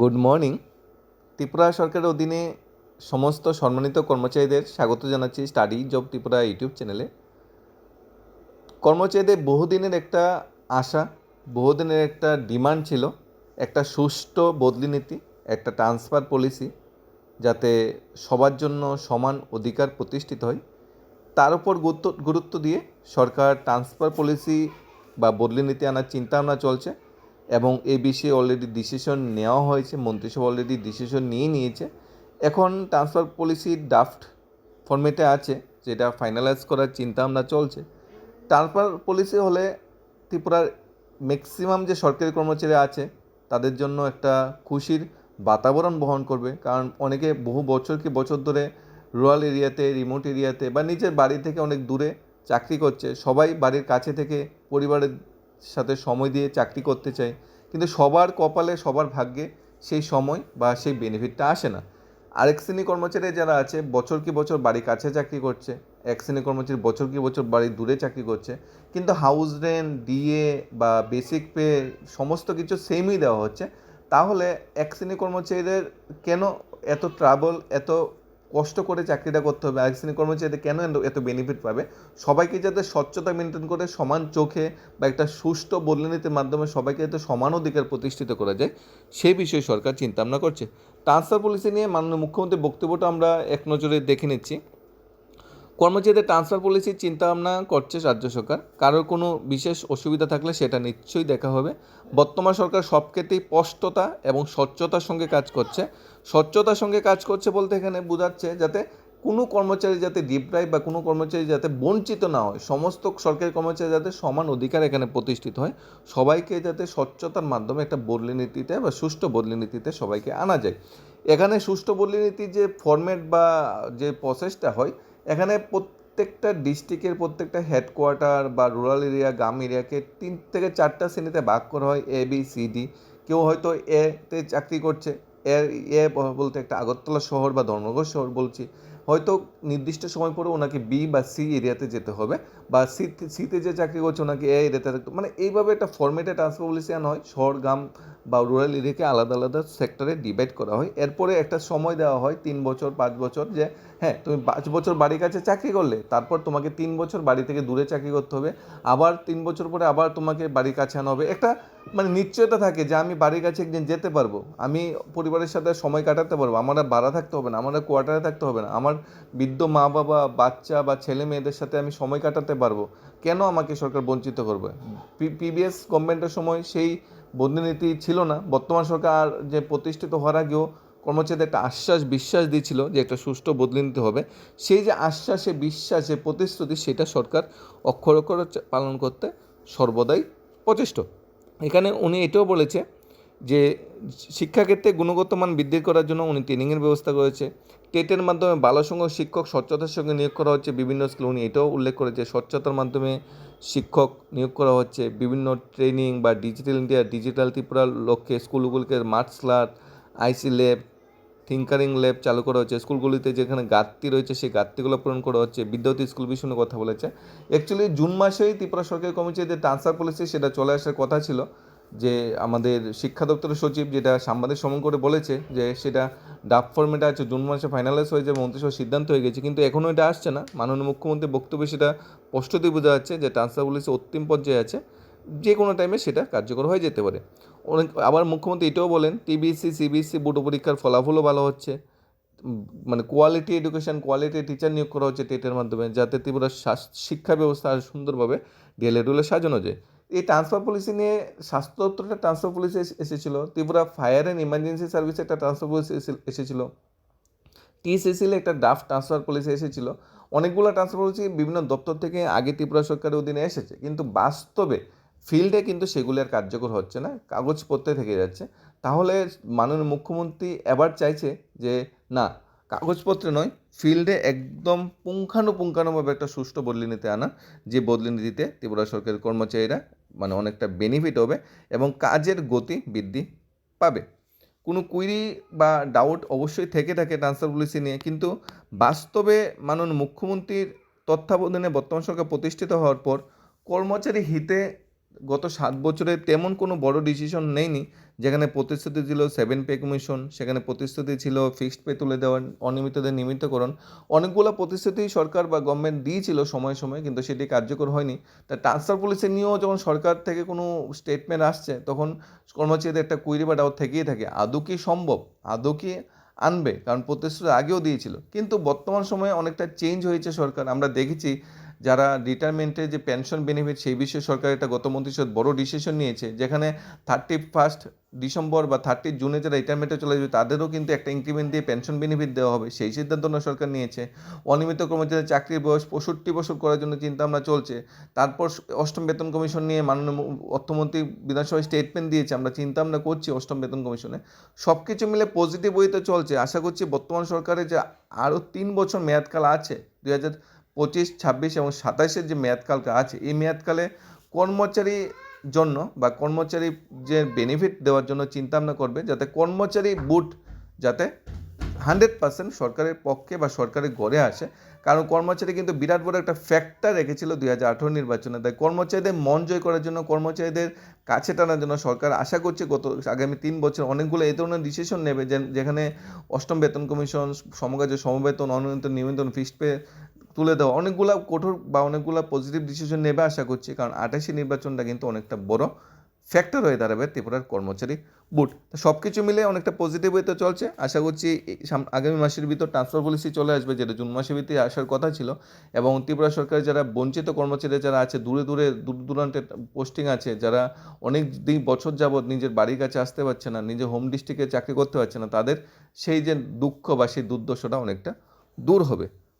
Good morning. Tripura সরকারের অধীনে সমস্ত সম্মানিত কর্মচারীদের স্বাগত জানাচ্ছি স্টাডি জব ত্রিপুরা ইউটিউব চ্যানেলে। কর্মচারীদের বহুদিনের একটা আশা, বহুদিনের একটা ডিমান্ড ছিল, একটা সুষ্ঠু বদলি নীতি, একটা ট্রান্সফার পলিসি যাতে সবার জন্য সমান অধিকার প্রতিষ্ঠিত হয়। তার উপর গুরুত্ব গুরুত্ব দিয়ে সরকার ট্রান্সফার পলিসি বা বদলি নীতি আনার চিন্তা ভাবনা চলছে। এবং এই বিষয়ে অলরেডি ডিসিশন নেওয়া হয়েছে, মন্ত্রিসভা অলরেডি ডিসিশন নিয়ে নিয়েছে। এখন ট্রান্সফার পলিসি ড্রাফট ফর্মেটে আছে, যেটা ফাইনালাইজ করার চিন্তা ভাবনা চলছে। ট্রান্সফার পলিসি হলে ত্রিপুরার ম্যাক্সিমাম যে সরকারি কর্মচারী আছে, তাদের জন্য একটা খুশির বাতাবরণ বহন করবে। কারণ অনেকে বহু বছর কি বছর ধরে রুরাল এরিয়াতে রিমোট এরিয়াতে বা নিজের বাড়ি থেকে অনেক দূরে চাকরি করছে। সবাই বাড়ির কাছে থেকে পরিবারের সাথে সময় দিয়ে চাকরি করতে চাই, কিন্তু সবার কপালে, সবার ভাগ্যে সেই সময় বা সেই বেনিফিটটা আসে না। আরেক শ্রেণি কর্মচারী যারা আছে, বছর কি বছর বাড়ি কাছে চাকরি করছে, এক শ্রেণি কর্মচারী বছর কি বছর বাড়ি দূরে চাকরি করছে, কিন্তু হাউস রেন্ট ডিএ বা বেসিক পে সমস্ত কিছু সেমই দেওয়া হচ্ছে, তাহলে এক শ্রেণি কর্মচারীদের কেন এত ট্রাবল এত কষ্ট করে চাকরিটা করতে হবে। আরেক শ্রেণির কর্মচারীদের কেন এত- বেনিফিট পাবে? সবাইকে যাতে স্বচ্ছতা মেনটেন করে সমান চোখে বা একটা সুষ্ঠু বদলিনীতির মাধ্যমে সবাইকে যাতে সমান অধিকার প্রতিষ্ঠিত করা যায় সেই বিষয়ে সরকার চিন্তা ভাবনা করছে। ট্রান্সফার পলিসি নিয়ে মাননীয় মুখ্যমন্ত্রীর বক্তব্যটা আমরা এক নজরে দেখে নিচ্ছি। কর্মচারীদের ট্রান্সফার পলিসির চিন্তাভাবনা করছে রাজ্য সরকার। কারোর কোনো বিশেষ অসুবিধা থাকলে সেটা নিশ্চয়ই দেখা হবে। বর্তমান সরকার সব ক্ষেত্রেই স্পষ্টতা এবং স্বচ্ছতার সঙ্গে কাজ করছে। স্বচ্ছতার সঙ্গে কাজ করছে বলতে এখানে বোঝাচ্ছে যাতে কোনো কর্মচারী যাতে ডিপ্রাইভ বা কোনো কর্মচারী যাতে বঞ্চিত না হয়, সমস্ত সরকারি কর্মচারী যাতে সমান অধিকার এখানে প্রতিষ্ঠিত হয়, সবাইকে যাতে স্বচ্ছতার মাধ্যমে একটা বদলি নীতিতে বা সুষ্ঠু বদলি নীতিতে সবাইকে আনা যায়। এখানে সুষ্ঠু বদলি নীতির যে ফরম্যাট বা যে প্রসেসটা হয় এখানে প্রত্যেকটা ডিস্ট্রিক্টের প্রত্যেকটা হেডকোয়ার্টার বা রুরাল এরিয়া, গ্রাম এরিয়াকে তিন থেকে চারটা শ্রেণীতে ভাগ করা হয় এ বি সি ডি কেউ হয়তো এতে চাকরি করছে এ এ বলতে একটা আগরতলা শহর বা ধর্মনগর শহর বলছি। হয়তো নির্দিষ্ট সময় পরে ওনাকে বি বা সি এরিয়াতে যেতে হবে বা সি সিতে যে চাকরি করছে ওনাকে এ এরিয়াতে মানে এইভাবে একটা ফর্মেটে ট্রান্সফার পলিসি আনা হয়, শহর, গ্রাম বা রুরাল এরিয়াকে আলাদা আলাদা সেক্টরে ডিভাইড করা হয়। এরপরে একটা সময় দেওয়া হয়, তিন বছর, পাঁচ বছর, যে হ্যাঁ তুমি পাঁচ বছর বাড়ির কাছে চাকরি করলে, তারপর তোমাকে তিন বছর বাড়ি থেকে দূরে চাকরি করতে হবে, আবার তিন বছর পরে আবার তোমাকে বাড়ির কাছে আনা হবে। একটা মানে নিশ্চয়তা থাকে যে আমি বাড়ির কাছে একদিন যেতে পারব, আমি পরিবারের সাথে সময় কাটাতে পারব আমার ভাড়া থাকতে হবে না, আমার কোয়ার্টারে থাকতে হবে না, আমার বৃদ্ধ মা বাবা, বাচ্চা বা ছেলে মেয়েদের সাথে আমি সময় কাটাতে পারব, কেন আমাকে সরকার বঞ্চিত করবে? পিবিএস গভর্নমেন্টের সময় সেই বদনীতি ছিল না, বর্তমান সরকার যে প্রতিষ্ঠিত হওয়ার আগেও কর্মচারীদের একটা আশ্বাস, বিশ্বাস দিয়েছিল যে একটা সুষ্ঠু বদলে নিতে হবে। সেই যে আশ্বাসে, বিশ্বাসে প্রতিশ্রুতি, সেটা সরকার অক্ষর অক্ষর পালন করতে সর্বদাই প্রচেষ্ট। এখানে উনি এটাও বলেছে যে শিক্ষাক্ষেত্রে গুণগত মান বৃদ্ধি করার জন্য উনি ট্রেনিংয়ের ব্যবস্থা করেছে। টেটের মাধ্যমে ভালো সংখ্যক শিক্ষক স্বচ্ছতার সঙ্গে নিয়োগ করা হচ্ছে। বিভিন্ন স্কুলে উনি এটাও উল্লেখ করেছে। স্বচ্ছতার মাধ্যমে শিক্ষক নিয়োগ করা হচ্ছে। বিভিন্ন ট্রেনিং বা ডিজিটাল ইন্ডিয়া, ডিজিটাল ত্রিপুরার লক্ষ্যে স্কুলগুলিকে স্লাট, আইসি ল্যাব থিঙ্কারিং ল্যাব চালু করা হচ্ছে। স্কুলগুলিতে যেখানে ঘাটতি রয়েছে, সেই ঘাটতিগুলো পূরণ করা হচ্ছে। বিদ্যার্থী স্কুল বিষয়ে কথা বলেছে। অ্যাকচুয়ালি জুন মাসেই ত্রিপুরা সরকারি যে ট্রান্সফার পলিসি সেটা চলে আসার কথা ছিল যে আমাদের শিক্ষা দপ্তরের সচিব যেটা সাংবাদিক সমন করে বলেছে যে সেটা ডাক ফর্মেটে আছে, জুন মাসে ফাইনালাইজ হয়ে যাবে মন্ত্রিসভার সিদ্ধান্ত হয়ে গেছে। কিন্তু এখনও এটা আসছে না। মাননীয় মুখ্যমন্ত্রীর বক্তব্যে সেটা স্পষ্টতই বোঝা যাচ্ছে যে ট্রান্সফার পলিসি অন্তিম পর্যায়ে আছে। যে কোনো টাইমে সেটা কার্যকর হয়ে যেতে পারে। অনেক, আবার মুখ্যমন্ত্রী এটাও বলেন, টিবিসি সিবিএসসি বোর্ড পরীক্ষার ফলাফলও ভালো হচ্ছে। মানে কোয়ালিটি এডুকেশন কোয়ালিটি টিচার নিয়োগ করা হচ্ছে টেটের মাধ্যমে, যাতে ত্রিপুরা শিক্ষা ব্যবস্থা আরও সুন্দরভাবে ডিএলএ রুলে সাজানো যায়। এই ট্রান্সফার পলিসি নিয়ে স্বাস্থ্য দপ্তরের ট্রান্সফার পলিসি এসেছিল। ত্রিপুরা ফায়ার অ্যান্ড ইমার্জেন্সি সার্ভিসে একটা ট্রান্সফার পলিসি এসেছিল। টিএসএসিলে একটা ড্রাফট ট্রান্সফার পলিসি এসেছিল। অনেকগুলো ট্রান্সফার পলিসি বিভিন্ন দপ্তর থেকে আগে ত্রিপুরা সরকারের অধীনে এসেছে। কিন্তু বাস্তবে ফিল্ডে কিন্তু সেগুলি আর কার্যকর হচ্ছে না, কাগজপত্রে থেকে যাচ্ছে। তাহলে মাননীয় মুখ্যমন্ত্রী এবার চাইছে যে, না, কাগজপত্রে নয়, ফিল্ডে একদম পুঙ্খানুপুঙ্খানুভাবে একটা সুষ্ঠু বদলি নীতি আনা, যে বদলি নীতিতে ত্রিপুরা সরকারের কর্মচারীরা মানে অনেকটা বেনিফিট হবে এবং কাজের গতি বৃদ্ধি পাবে। কোনো কুইরি বা ডাউট অবশ্যই থেকে থাকে ট্রান্সফার পলিসি নিয়ে, কিন্তু বাস্তবে মাননীয় মুখ্যমন্ত্রীর তত্ত্বাবধানে বর্তমান সরকার প্রতিষ্ঠিত হওয়ার পর কর্মচারী হিতে গত সাত বছরে তেমন কোনো বড় ডিসিশন নেয়নি যেখানে প্রতিশ্রুতি ছিল সেভেন পে কমিশন সেখানে প্রতিশ্রুতি ছিল ফিক্সড পে তুলে দেওয়া, অনিয়মিতদের নিয়মিতকরণ। অনেকগুলো প্রতিশ্রুতি সরকার বা গভর্নমেন্ট দিয়েছিল সময় সময়, কিন্তু সেটি কার্যকর হয়নি। তা ট্রান্সফার পলিসি নিয়েও যখন সরকার থেকে কোনো স্টেটমেন্ট আসছে, তখন কর্মচারীদের একটা কুইরি বা ডাউট থেকেই থাকে, আদৌ কি সম্ভব? আদৌ কি আনবে? কারণ প্রতিশ্রুতি আগেও দিয়েছিল। কিন্তু বর্তমান সময়ে অনেকটা চেঞ্জ হয়েছে সরকার। আমরা দেখেছি যারা রিটায়ারমেন্টের যে পেনশন বেনিফিট সেই বিষয়ে সরকার একটা গত মন্ত্রিসভার বড় ডিসিশন নিয়েছে, যেখানে থার্টি ফার্স্ট ডিসেম্বর বা থার্টি জুনে যারা রিটায়ারমেন্টে চলে যাবে তাদেরও কিন্তু একটা ইনক্রিমেন্ট দিয়ে পেনশন বেনিফিট দেওয়া হবে। সেই সিদ্ধান্ত না সরকার নিয়েছে। অনিয়মিত কর্মচারীদের চাকরির বয়স পঁয়ষট্টি বছর করার জন্য চিন্তা ভাবনা চলছে। তারপর অষ্টম বেতন কমিশন নিয়ে মাননীয় অর্থমন্ত্রী বিধানসভায় স্টেটমেন্ট দিয়েছে। আমরা চিন্তা ভাবনা করছি অষ্টম বেতন কমিশনে। সব কিছু মিলে পজিটিভ ওয়েতে চলছে। আশা করছি বর্তমান সরকারের যে আরও তিন বছর মেয়াদকাল আছে, দুই হাজার পঁচিশ, ছাব্বিশ এবং সাতাশের যে মেয়াদকালটা আছে, এই মেয়াদকালে কর্মচারী জন্য বা কর্মচারী যে বেনিফিট দেওয়ার জন্য চিন্তা ভাবনা করবে যাতে কর্মচারী বুট যাতে হান্ড্রেড পার্সেন্ট সরকারের পক্ষে বা সরকারের গড়ে আসে। কারণ কর্মচারী কিন্তু বিরাট বড় একটা ফ্যাক্টর রেখেছিল দুই হাজার আঠেরো নির্বাচনে। তাই কর্মচারীদের মন জয় করার জন্য, কর্মচারীদের কাছে টানার জন্য সরকার আশা করছে গত আগামী তিন বছর অনেকগুলো এই ধরনের ডিসিশন নেবে যেখানে অষ্টম বেতন কমিশন সমকাজে সমবেতন, অনিয়মিত নিয়মিতন ফিক্সড পে তুলে দেওয়া। অনেকগুলা কঠোর বা অনেকগুলা পজিটিভ ডিসিশন নেবে আশা করছি, কারণ আঠাশি নির্বাচনটা কিন্তু অনেকটা বড় ফ্যাক্টর হয়ে দাঁড়াবে ত্রিপুরার কর্মচারী বুট সব কিছু মিলে অনেকটা পজিটিভ ওয়েতে চলছে। আশা করছি আগামী মাসের ভিতর ট্রান্সফার পলিসি চলে আসবে, যেটা জুন মাসের ভিতরে আসার কথা ছিল। এবং ত্রিপুরা সরকারের যারা বঞ্চিত কর্মচারী যারা আছে, দূরে দূরে দূর দূরান্তে পোস্টিং আছে, যারা অনেক দিন বছর যাবৎ নিজের বাড়ির কাছে আসতে পারছে না, নিজের হোম ডিস্ট্রিক্টে চাকরি করতে পারছে না, তাদের সেই যে দুঃখ বা সেই দুর্দশাটা অনেকটা দূর হবে।